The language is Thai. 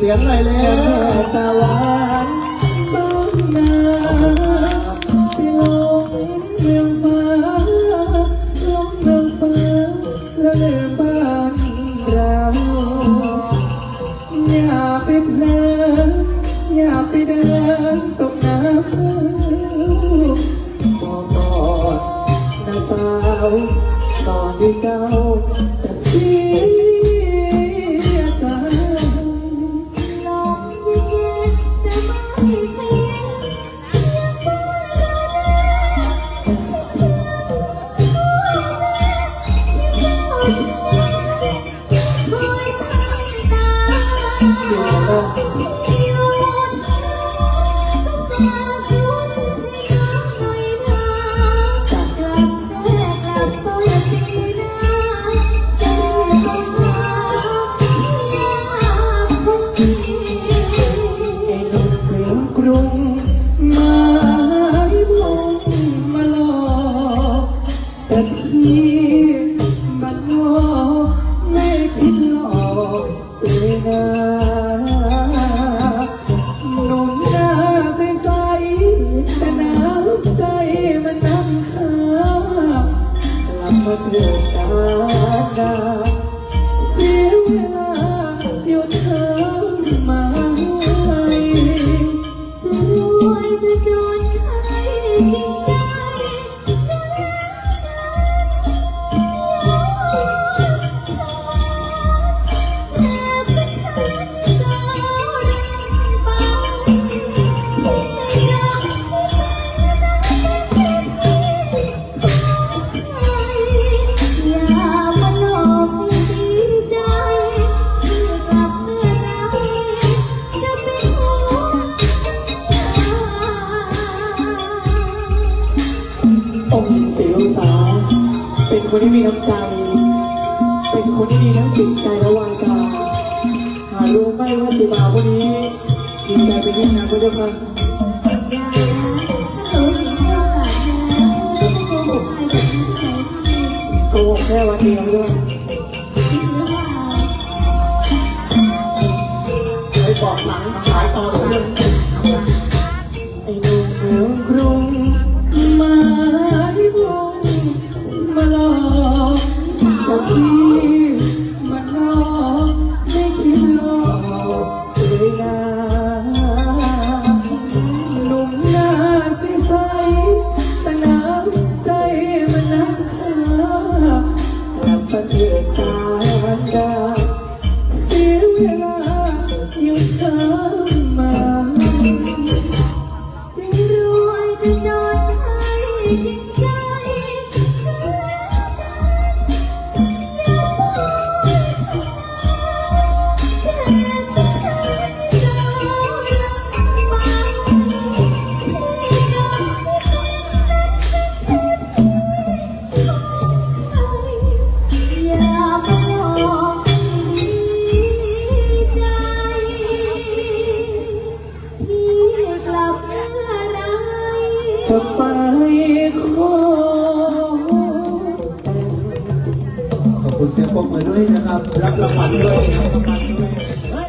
เสียงหน่อยเร็วตะวันบ้างนาไปลงเมืองฟ้า ลงเมืองฟ้าแล้วลืมบ้านเราอย่าไปเพลินอย่าไปเดินตกน้ำบอกก่อนนะสาวก่อนที่เจ้าจะ พี่มันงอกไม่คิดหลอกเลยนะหนุ่มหน้าใสๆแต่น้ำใจมันน้ำค้างกลับมาเถิดตาดา องค์หญิงศรีวงศาเป็นคนที่มีน้ำใจ เป็นคนที่มีน้ำจิตใจและวาจาหารู้ไหมว่าสีบาวคนนี้ดีใจเป็นยิ่งนักพระเจ้าค่ะอย่าถ้าเขาเห็นโกาสแล้วจะไม่โกหกใครแบบนี้ที่ไหนทำไมโกหกแค่วันเดียวด้วยจริงหรือเปล่าไปบอกหลังขายต่อเลยไอ้หนุ่มเมืองกรุง ลับประเทศกาดาเสียเวลาอยู่ทำม งขอบคุณเสียงปรบมือด้วยนะครับ รับรางวัลด้วย